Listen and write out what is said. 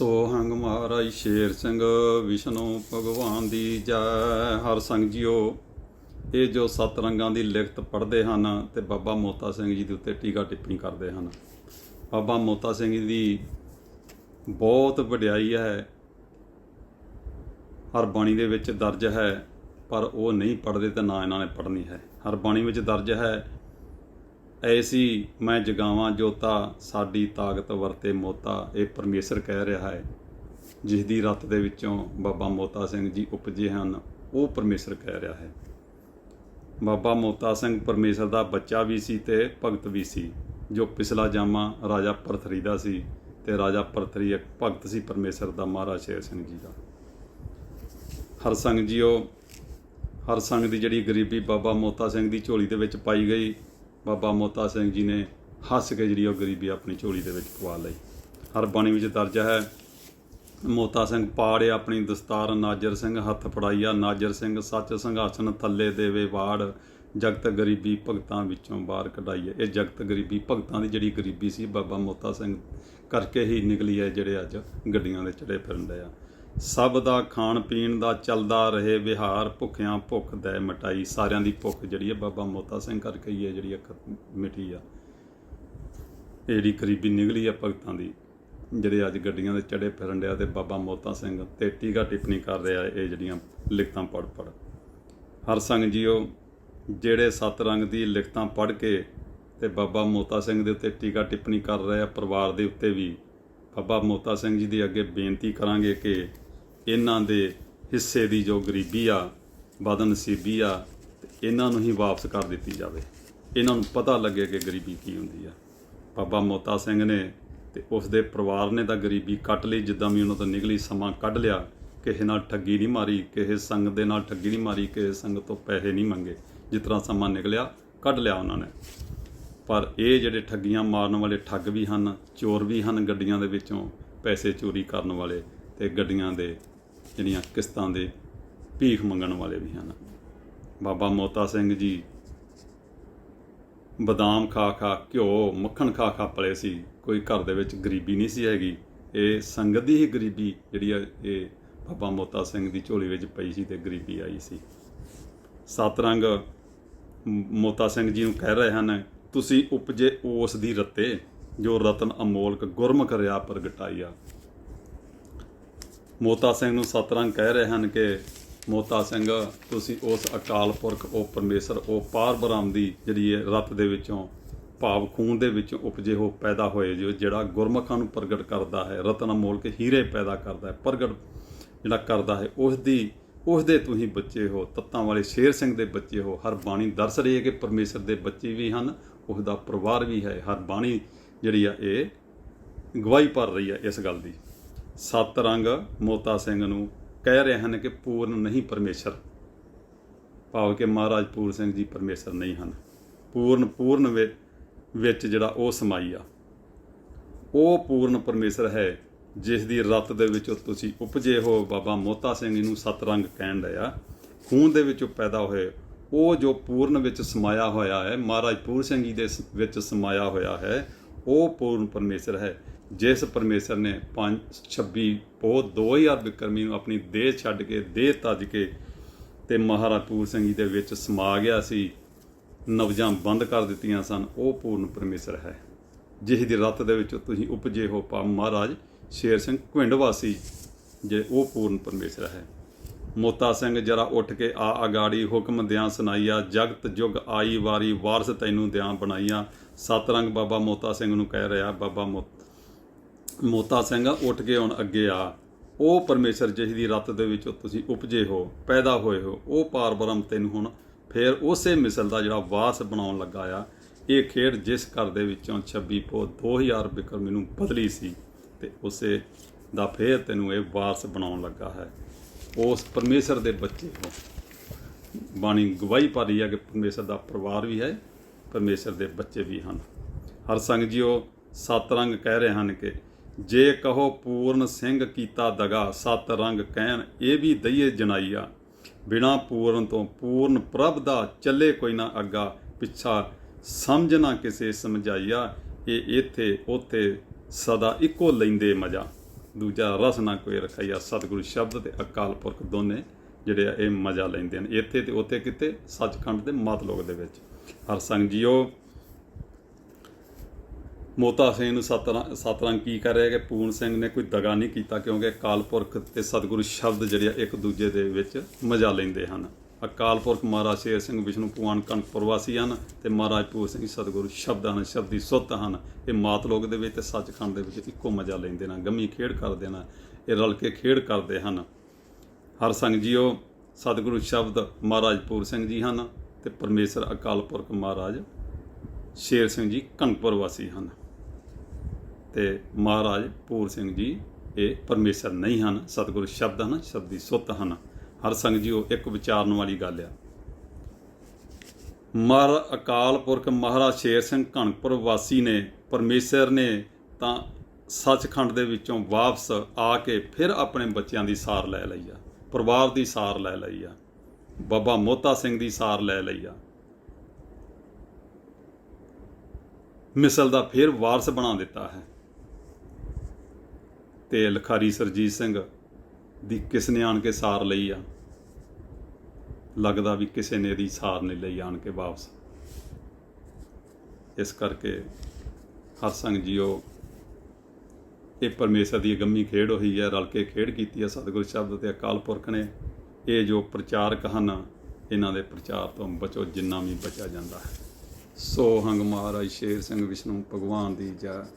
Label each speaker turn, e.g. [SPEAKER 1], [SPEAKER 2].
[SPEAKER 1] ਸੋਹੰਗ ਮਹਾਰਾਜ ਸ਼ੇਰ ਸਿੰਘ, ਵਿਸ਼ਨੂੰ ਭਗਵਾਨ ਦੀ ਜੈ। ਹਰ ਸੰਗ ਜੀਓ, ਇਹ ਜੋ ਸੱਤ ਰੰਗਾਂ ਦੀ ਲਿਖਤ ਪੜ੍ਹਦੇ ਹਨ ਤੇ ਬਾਬਾ ਮੋਤਾ ਸਿੰਘ ਜੀ ਦੇ ਉੱਤੇ ਟੀਕਾ ਟਿੱਪਣੀ ਕਰਦੇ ਹਨ। ਬਾਬਾ ਮੋਤਾ ਸਿੰਘ ਜੀ ਦੀ ਬਹੁਤ ਵਡਿਆਈ ਹੈ। ਹਰ ਬਾਣੀ ਦੇ ਵਿੱਚ ਦਰਜ ਹੈ, ਪਰ ਉਹ ਨਹੀਂ ਪੜ੍ਹਦੇ ਤਾਂ ਨਾ ਇਹਨਾਂ ਨੇ ਪੜ੍ਹਨੀ ਹੈ। ਹਰ ਬਾਣੀ ਵਿੱਚ ਦਰਜ ਹੈ ਐਸੀ ਮੈਂ ਜਗਾਵਾਂ ਜੋਤਾ ਸਾਡੀ ਤਾਕਤ ਵਰਤੇ ਮੋਤਾ, ਇਹ ਪਰਮੇਸ਼ਰ ਕਹਿ ਰਿਹਾ ਹੈ। ਜਿਸ ਦੀ ਰਤ ਦੇ ਵਿੱਚੋਂ ਬਾਬਾ ਮੋਤਾ ਸਿੰਘ ਜੀ ਉਪਜੇ ਹਨ, ਉਹ ਪਰਮੇਸ਼ਰ ਕਹਿ ਰਿਹਾ ਹੈ। ਬਾਬਾ ਮੋਤਾ ਸਿੰਘ ਪਰਮੇਸ਼ਰ ਦਾ ਬੱਚਾ ਵੀ ਸੀ ਤੇ ਭਗਤ ਵੀ ਸੀ, ਜੋ ਪਿਛਲਾ ਜਾਮਾ ਰਾਜਾ ਪਰਥਰੀ ਦਾ ਸੀ ਤੇ ਰਾਜਾ ਪਰਥਰੀ ਇੱਕ ਭਗਤ ਸੀ ਪਰਮੇਸ਼ਰ ਦਾ ਮਹਾਰਾਜ ਸ਼ੇਰ ਸਿੰਘ ਜੀ ਦਾ। ਹਰ ਸੰਗ ਜੀਓ, ਹਰ ਸੰਗ ਦੀ ਜਿਹੜੀ ਗਰੀਬੀ ਬਾਬਾ ਮੋਤਾ ਸਿੰਘ ਦੀ ਝੋਲੀ ਦੇ ਵਿੱਚ ਪਾਈ ਗਈ ਬਾਬਾ ਮੋਤਾ ਸਿੰਘ ਜੀ ਨੇ ਹੱਸ ਕੇ ਜਿਹੜੀ ਉਹ ਗਰੀਬੀ ਆਪਣੀ ਝੋਲੀ ਦੇ ਵਿੱਚ ਪਵਾ ਲਈ। ਹਰ ਬਾਣੀ ਵਿੱਚ ਦਰਜ ਹੈ, ਮੋਤਾ ਸਿੰਘ ਪਾੜੇ ਆਪਣੀ ਦਸਤਾਰ, ਨਾਜਰ ਸਿੰਘ ਹੱਥ ਫੜਾਈਆ, ਨਾਜਰ ਸਿੰਘ ਸੱਚ ਸੰਘਾਸਨ ਥੱਲੇ ਦੇਵੇ ਵਾੜ, ਜਗਤ ਗਰੀਬੀ ਭਗਤਾਂ ਵਿੱਚੋਂ ਬਾਹਰ ਕਢਾਈਏ। ਇਹ ਜਗਤ ਗਰੀਬੀ ਭਗਤਾਂ ਦੀ ਜਿਹੜੀ ਗਰੀਬੀ ਸੀ, ਬਾਬਾ ਮੋਤਾ ਸਿੰਘ ਕਰਕੇ ਹੀ ਨਿਕਲੀ ਹੈ, ਜਿਹੜੇ ਅੱਜ ਗੱਡੀਆਂ ਦੇ ਚੜੇ ਫਿਰਦੇ ਆ। ਸਭ ਦਾ ਖਾਣ ਪੀਣ ਦਾ ਚੱਲਦਾ ਰਹੇ ਵਿਹਾਰ, ਭੁੱਖਿਆਂ ਭੁੱਖ ਦੇ ਮਟਾਈ। ਸਾਰਿਆਂ ਦੀ ਭੁੱਖ ਜਿਹੜੀ ਹੈ ਬਾਬਾ ਮੋਤਾ ਸਿੰਘ ਕਰਕੇ ਹੀ ਹੈ ਜਿਹੜੀ ਇੱਕ ਮਿਟੀ ਆ। ਇਹ ਜਿਹੜੀ ਗਰੀਬੀ ਨਿਕਲੀ ਆ ਭਗਤਾਂ ਦੀ, ਜਿਹੜੇ ਅੱਜ ਗੱਡੀਆਂ ਦੇ ਚੜੇ ਫਿਰਨ ਡਿਆ ਤੇ ਬਾਬਾ ਮੋਤਾ ਸਿੰਘ ਤੇ ਟੀਕਾ ਟਿੱਪਣੀ ਕਰ ਰਿਹਾ ਇਹ ਜਿਹੜੀਆਂ ਲਿਖਤਾਂ ਪੜ ਪੜ ਹਰ ਸੰਗ ਜੀਓ, ਜਿਹੜੇ ਸੱਤ ਰੰਗ ਦੀ ਲਿਖਤਾਂ ਪੜ ਕੇ ਤੇ ਬਾਬਾ ਮੋਤਾ ਸਿੰਘ ਦੇ ਉੱਤੇ ਟੀਕਾ ਟਿੱਪਣੀ ਕਰ ਰਹੇ ਆ, ਪਰਿਵਾਰ ਦੇ ਉੱਤੇ ਵੀ। ਬਾਬਾ ਮੋਤਾ ਸਿੰਘ ਜੀ ਦੇ ਅੱਗੇ ਬੇਨਤੀ ਕਰਾਂਗੇ ਕਿ ਇਹਨਾਂ ਦੇ ਹਿੱਸੇ ਦੀ ਜੋ ਗਰੀਬੀ ਆ, ਬਦਨਸੀਬੀ ਆ, ਤੇ ਇਹਨਾਂ ਨੂੰ ਹੀ ਵਾਪਸ ਕਰ ਦਿੱਤੀ ਜਾਵੇ। ਇਹਨਾਂ ਨੂੰ ਪਤਾ ਲੱਗੇ ਕਿ ਗਰੀਬੀ ਕੀ ਹੁੰਦੀ ਆ। ਬਾਬਾ ਮੋਤਾ ਸਿੰਘ ਨੇ ਤੇ ਉਸ ਦੇ ਪਰਿਵਾਰ ਨੇ ਤਾਂ ਗਰੀਬੀ ਕੱਟ ਲਈ, ਜਿੱਦਾਂ ਵੀ ਉਹਨਾਂ ਤੋਂ ਨਿਕਲੀ, ਸਮਾਂ ਕੱਢ ਲਿਆ। ਕਿਸੇ ਨਾਲ ਠੱਗੀ ਨਹੀਂ ਮਾਰੀ, ਕਿਸੇ ਸੰਗ ਦੇ ਨਾਲ ਠੱਗੀ ਨਹੀਂ ਮਾਰੀ, ਕਿਸੇ ਸੰਗ ਤੋਂ ਪੈਸੇ ਨਹੀਂ ਮੰਗੇ। ਜਿਸ ਤਰ੍ਹਾਂ ਸਮਾਂ ਨਿਕਲਿਆ, ਕੱਢ ਲਿਆ ਉਹਨਾਂ ਨੇ। ਪਰ ਇਹ ਜਿਹੜੇ ਠੱਗੀਆਂ ਮਾਰਨ ਵਾਲੇ ਠੱਗ ਵੀ ਹਨ, ਚੋਰ ਵੀ ਹਨ ਗੱਡੀਆਂ ਦੇ ਵਿੱਚੋਂ, ਪੈਸੇ ਚੋਰੀ ਕਰਨ ਵਾਲੇ ਤੇ ਗੱਡੀਆਂ ਦੇ ਜਿਹੜੀਆਂ ਕਿਸ਼ਤਾਂ ਦੇ ਭੀਖ ਮੰਗਣ ਵਾਲੇ ਵੀ ਹਨ। ਬਾਬਾ ਮੋਤਾ ਸਿੰਘ ਜੀ ਬਦਾਮ ਖਾ ਖਾ ਘਿਓ, ਮੱਖਣ ਖਾ ਖਾ ਪਲੇ ਸੀ। ਕੋਈ ਘਰ ਦੇ ਵਿੱਚ ਗਰੀਬੀ ਨਹੀਂ ਸੀ ਹੈਗੀ। ਇਹ ਸੰਗਤ ਦੀ ਹੀ ਗਰੀਬੀ ਜਿਹੜੀ ਆ, ਇਹ ਬਾਬਾ ਮੋਤਾ ਸਿੰਘ ਦੀ ਝੋਲੀ ਵਿੱਚ ਪਈ ਸੀ ਤੇ ਗਰੀਬੀ ਆਈ ਸੀ। ਸਤਰੰਗ ਮੋਤਾ ਸਿੰਘ ਜੀ ਨੂੰ ਕਹਿ ਰਹੇ ਹਨ ਤੁਸੀਂ ਉਪਜੇ ਉਸ ਦੀ ਰਤੇ, ਜੋ ਰਤਨ ਅਮੋਲਕ ਗੁਰਮੁਖ ਰਿਆ ਪ੍ਰਗਟਾਈਆ। ਮੋਤਾ ਸਿੰਘ ਨੂੰ ਸਤਰੰਗ ਕਹਿ ਰਹੇ ਹਨ ਕਿ, ਮੋਤਾ ਸਿੰਘ, ਤੁਸੀਂ ਉਸ ਅਕਾਲ ਪੁਰਖ, ਉਹ ਪਰਮੇਸ਼ਰ, ਉਹ ਪਾਰ ਬ੍ਰਹਮ ਦੀ ਜਿਹੜੀ ਹੈ ਰਤ ਦੇ ਵਿੱਚੋਂ, ਭਾਵ ਖੂਨ ਦੇ ਵਿੱਚੋਂ ਉਪਜੇ ਹੋ ਪੈਦਾ ਹੋਏ, ਜੋ ਜਿਹੜਾ ਗੁਰਮੁਖਾਂ ਨੂੰ ਪ੍ਰਗਟ ਕਰਦਾ ਹੈ, ਰਤਨ ਅਮੋਲਕ ਹੀਰੇ ਪੈਦਾ ਕਰਦਾ ਹੈ, ਪ੍ਰਗਟ ਜਿਹੜਾ ਕਰਦਾ ਹੈ, ਉਸ ਦੀ ਉਸ ਦੇ ਤੁਸੀਂ ਬੱਚੇ ਹੋ, ਤੱਤਾਂ ਵਾਲੇ ਸ਼ੇਰ ਸਿੰਘ ਦੇ ਬੱਚੇ ਹੋ, ਹਰ ਬਾਣੀ ਦੱਸ ਰਹੀ ਹੈ ਕਿ ਪਰਮੇਸ਼ਰ ਦੇ ਬੱਚੇ ਵੀ ਹਨ ਉਸ ਦਾ ਪਰਿਵਾਰ ਵੀ ਹੈ, ਹਰ ਬਾਣੀ ਜਿਹੜੀ ਆ ਇਹ ਗਵਾਹੀ ਭਰ ਰਹੀ ਹੈ ਇਸ ਗੱਲ ਦੀ। ਸੱਤ ਰੰਗ ਮੋਤਾ ਸਿੰਘ ਨੂੰ ਕਹਿ ਰਹੇ ਹਨ ਕਿ ਪੂਰਨ ਨਹੀਂ ਪਰਮੇਸ਼ਰ, ਭਾਵ ਕਿ ਮਹਾਰਾਜ ਪੂਰਨ ਸਿੰਘ ਜੀ ਪਰਮੇਸ਼ਰ ਨਹੀਂ ਹਨ। ਪੂਰਨ ਪੂਰਨ ਵਿ- ਵਿੱਚ ਜਿਹੜਾ ਉਹ ਸਮਾਈ ਆ, ਉਹ ਪੂਰਨ ਪਰਮੇਸ਼ਰ ਹੈ। ਜਿਸ ਦੀ ਰਤ ਦੇ ਵਿੱਚੋਂ ਤੁਸੀਂ ਉਪਜੇ ਹੋ ਬਾਬਾ ਮੋਤਾ ਸਿੰਘ ਜੀ ਨੂੰ ਸੱਤ ਰੰਗ ਕਹਿਣ ਲਿਆ ਖੂਨ ਦੇ ਵਿੱਚੋਂ ਪੈਦਾ ਹੋਏ। ਉਹ ਜੋ ਪੂਰਨ ਵਿੱਚ ਸਮਾਇਆ ਹੋਇਆ ਹੈ, ਮਹਾਰਾਜ ਪੂਰ ਸਿੰਘ ਜੀ ਦੇ ਸ- ਵਿੱਚ ਸਮਾਇਆ ਹੋਇਆ ਹੈ, ਉਹ ਪੂਰਨ ਪਰਮੇਸ਼ਰ ਹੈ। ਜਿਸ ਪਰਮੇਸ਼ਰ ਨੇ 5 26 ਪੋ 2000 ਬਿਕਰਮੀ ਨੂੰ ਆਪਣੀ ਦੇਹ ਛੱਡ ਕੇ, ਦੇਹ ਤਜ ਕੇ ਤੇ ਮਹਾਰਾਜ ਪੂਰ ਸਿੰਘ ਜੀ ਦੇ ਵਿੱਚ ਸਮਾ ਗਿਆ ਸੀ, ਨਵਜਾਂ ਬੰਦ ਕਰ ਦਿੱਤੀਆਂ ਸਨ, ਉਹ ਪੂਰਨ ਪਰਮੇਸ਼ਰ ਹੈ। ਜਿਸ ਦੀ ਰਤ ਦੇ ਵਿੱਚ ਤੁਸੀਂ ਉਪਜੇ ਹੋ ਪਾ ਮਹਾਰਾਜ ਸ਼ੇਰ ਸਿੰਘ ਘੁੰਡ ਵਾਸੀ ਜੇ ਉਹ ਪੂਰਨ ਪਰਮੇਸ਼ਰ ਹੈ। ਮੋਤਾ ਸਿੰਘ ਜਰਾ ਉੱਠ ਕੇ, ਆ ਅਗਾੜੀ ਹੁਕਮ ਦਿਆਂ ਸੁਨਾਈਆ ਜਗਤ ਜੁਗ ਆਈ ਵਾਰੀ ਵਾਰਸ ਤੈਨੂੰ ਦਿਆਂ ਬਣਾਈਆਂ। ਸਤਰੰਗ ਬਾਬਾ ਮੋਤਾ ਸਿੰਘ ਨੂੰ ਕਹਿ ਰਿਹਾ ਬਾਬਾ ਮੋ- ਮੋਤਾ ਸਿੰਘ ਉੱਠ ਕੇ ਹੁਣ ਅੱਗੇ ਆ। ਉਹ ਪਰਮੇਸ਼ਰ ਜਿਸ ਦੀ ਰਤ ਦੇ ਵਿੱਚ ਤੁਸੀਂ ਉਪਜੇ ਹੋ, ਪੈਦਾ ਹੋਏ ਹੋ, ਉਹ ਪਾਰ ਬ੍ਰਹਮ ਤੈਨੂੰ ਹੁਣ ਫੇਰ ਉਸੇ ਮਿਸਲ ਦਾ ਜਿਹੜਾ ਵਾਰਸ ਬਣਾਉਣ ਲੱਗਾ ਆ। ਇਹ ਖੇਡ ਜਿਸ ਘਰ ਦੇ ਵਿੱਚੋਂ 26 ਪੋ 2000 ਬਿਕਰਮ ਨੂੰ ਬਦਲੀ ਸੀ। ਤੇ ਉਸੇ ਦਾ ਫੇਰ ਤੈਨੂੰ ਇਹ ਵਾਰਸ ਬਣਾਉਣ ਲੱਗਾ ਹੈ। ਉਸ ਪਰਮੇਸ਼ਰ ਦੇ ਬੱਚੇ ਹੋ ਬਾਣੀ ਗਵਾਹੀ ਪਾ ਰਹੀ ਹੈ ਕਿ ਪਰਮੇਸ਼ਰ ਦਾ ਪਰਿਵਾਰ ਵੀ ਹੈ, ਪਰਮੇਸ਼ਰ ਦੇ ਬੱਚੇ ਵੀ ਹਨ। ਹਰ ਸੰਗ ਜੀਓ ਸਤ ਰੰਗ ਕਹਿ ਰਹੇ ਹਨ ਕਿ ਜੇ ਕਹੋ ਪੂਰਨ ਸਿੰਘ ਕੀਤਾ ਦਗਾ, ਸੱਤ ਰੰਗ ਕਹਿਣ, ਇਹ ਵੀ ਦਈਏ ਜਨਾਈਆ। ਬਿਨਾ ਪੂਰਨ ਤੋਂ ਪੂਰਨ ਪ੍ਰਭ ਦਾ ਚੱਲੇ ਕੋਈ ਨਾ ਅੱਗਾ, ਪਿੱਛਾ ਸਮਝ ਨਾ ਕਿਸੇ ਸਮਝਾਈਆ। ਇਹ ਇੱਥੇ, ਉੱਥੇ ਸਦਾ ਇੱਕੋ ਲੈਂਦੇ ਮਜਾ। ਦੂਜਾ ਰਸ ਨਾ ਕੋਈ ਰਖਾਈਆ ਸਤਿਗੁਰੂ ਸ਼ਬਦ ਤੇ ਅਕਾਲ ਪੁਰਖ ਦੋਨੇ ਜਿਹੜੇ ਆ, ਇਹ ਮਜ਼ਾ ਲੈਂਦੇ ਨੇ ਇੱਥੇ ਤੇ ਉੱਥੇ ਕਿਤੇ ਸੱਚਖੰਡ ਦੇ ਮਤਲੋਕ ਦੇ ਵਿੱਚ। ਹਰ ਸੰਗ ਜੀਓ, ਮੋਤਾ ਸਿੰਘ ਨੂੰ ਸਤਰਾਂ ਸਤਰਾਂ ਕੀ ਕਰ ਰਿਹਾ ਕਿ ਪੂਰਨ ਸਿੰਘ ਨੇ ਕੋਈ ਦਗਾ ਨਹੀਂ ਕੀਤਾ ਕਿਉਂਕਿ ਅਕਾਲ ਪੁਰਖ ਤੇ ਸਤਿਗੁਰੂ ਸ਼ਬਦ ਜਿਹੜੇ ਆ, ਇੱਕ ਦੂਜੇ ਦੇ ਵਿੱਚ ਮਜ਼ਾ ਲੈਂਦੇ ਹਨ। ਅਕਾਲ ਪੁਰਖ ਮਹਾਰਾਜ ਸ਼ੇਰ ਸਿੰਘ, ਵਿਸ਼ਨੂੰ ਪੁਆਨ ਕਣਕਪੁਰ ਵਾਸੀ ਹਨ ਤੇ ਮਹਾਰਾਜ ਪੂਰ ਸਿੰਘ ਸਤਿਗੁਰੂ ਸ਼ਬਦ ਹਨ ਸ਼ਬਦੀ ਸੁੱਤ ਹਨ। ਇਹ ਮਾਤ ਲੋਕ ਦੇ ਵਿੱਚ ਤੇ ਸੱਚਖੰਡ ਦੇ ਵਿੱਚ ਇੱਕੋ ਮਜ਼ਾ ਲੈਂਦੇ ਨੇ, ਗਮੀ ਖੇਡ ਕਰਦੇ ਨੇ, ਇਹ ਰਲ ਕੇ ਖੇਡ ਕਰਦੇ ਹਨ। ਹਰ ਸੰਗ ਜੀਓ, ਸਤਿਗੁਰੂ ਸ਼ਬਦ ਮਹਾਰਾਜ ਪੂਰ ਸਿੰਘ ਜੀ ਹਨ ਤੇ ਪਰਮੇਸ਼ਰ ਅਕਾਲ ਪੁਰਖ ਮਹਾਰਾਜ ਸ਼ੇਰ ਸਿੰਘ ਜੀ ਕਣਕਪੁਰ ਵਾਸੀ ਹਨ। ਤੇ ਮਹਾਰਾਜ ਪੂਰ ਸਿੰਘ ਜੀ ਇਹ ਪਰਮੇਸ਼ਰ ਨਹੀਂ ਹਨ, ਸਤਿਗੁਰੂ ਸ਼ਬਦ ਹਨ ਸ਼ਬਦੀ ਸੁੱਤ ਹਨ। ਹਰ ਸੰਗ ਜੀਓ ਇੱਕ ਵਿਚਾਰਨ ਵਾਲੀ ਗੱਲ ਆ। ਮਰ ਅਕਾਲ ਪੁਰਖ ਮਹਾਰਾਜ ਸ਼ੇਰ ਸਿੰਘ ਕਣਕਪੁਰ ਵਾਸੀ ਨੇ, ਪਰਮੇਸ਼ਰ ਨੇ ਤਾਂ ਸੱਚਖੰਡ ਦੇ ਵਿੱਚੋਂ ਵਾਪਸ ਆ ਕੇ ਫਿਰ ਆਪਣੇ ਬੱਚਿਆਂ ਦੀ ਸਾਰ ਲੈ ਲਈ ਆ। ਪਰਿਵਾਰ ਦੀ ਸਾਰ ਲੈ ਲਈ ਆ। ਬਾਬਾ ਮੋਤਾ ਸਿੰਘ ਦੀ ਸਾਰ ਲੈ ਲਈ ਆ। ਮਿਸਲ ਦਾ ਫਿਰ ਵਾਰਸ ਬਣਾ ਦਿੱਤਾ ਹੈ। ਤੇ ਲਖਾਰੀ ਸਰਜੀਤ ਸਿੰਘ ਦੀ ਕਿਸ ਨੇ ਆਣ ਕੇ ਸਾਰ ਲਈ ਆ? ਲੱਗਦਾ ਵੀ ਕਿਸੇ ਨੇ ਇਹਦੀ ਸਾਰ ਨਹੀਂ ਲਈ ਆਣ ਕੇ ਵਾਪਸ। ਇਸ ਕਰਕੇ ਹਰ ਸੰਗ ਜੀਓ, ਇਹ ਪਰਮੇਸ਼ਰ ਦੀ ਅਗੰਮੀ ਖੇਡ ਹੋਈ ਹੈ, ਰਲ ਕੇ ਖੇਡ ਕੀਤੀ ਹੈ ਸਤਿਗੁਰ ਸ਼ਬਦ ਤੇ ਅਕਾਲ ਪੁਰਖ ਨੇ। ਇਹ ਜੋ ਪ੍ਰਚਾਰਕ ਹਨ ਇਹਨਾਂ ਦੇ ਪ੍ਰਚਾਰ ਤੋਂ ਬਚੋ, ਜਿੰਨਾ ਵੀ ਬਚਿਆ ਜਾਂਦਾ ਹੈ। ਸੋ ਹੰਗ ਮਹਾਰਾਜ, ਸ਼ੇਰ ਸਿੰਘ ਵਿਸ਼ਨੂੰ, ਭਗਵਾਨ ਦੀ ਜੈ।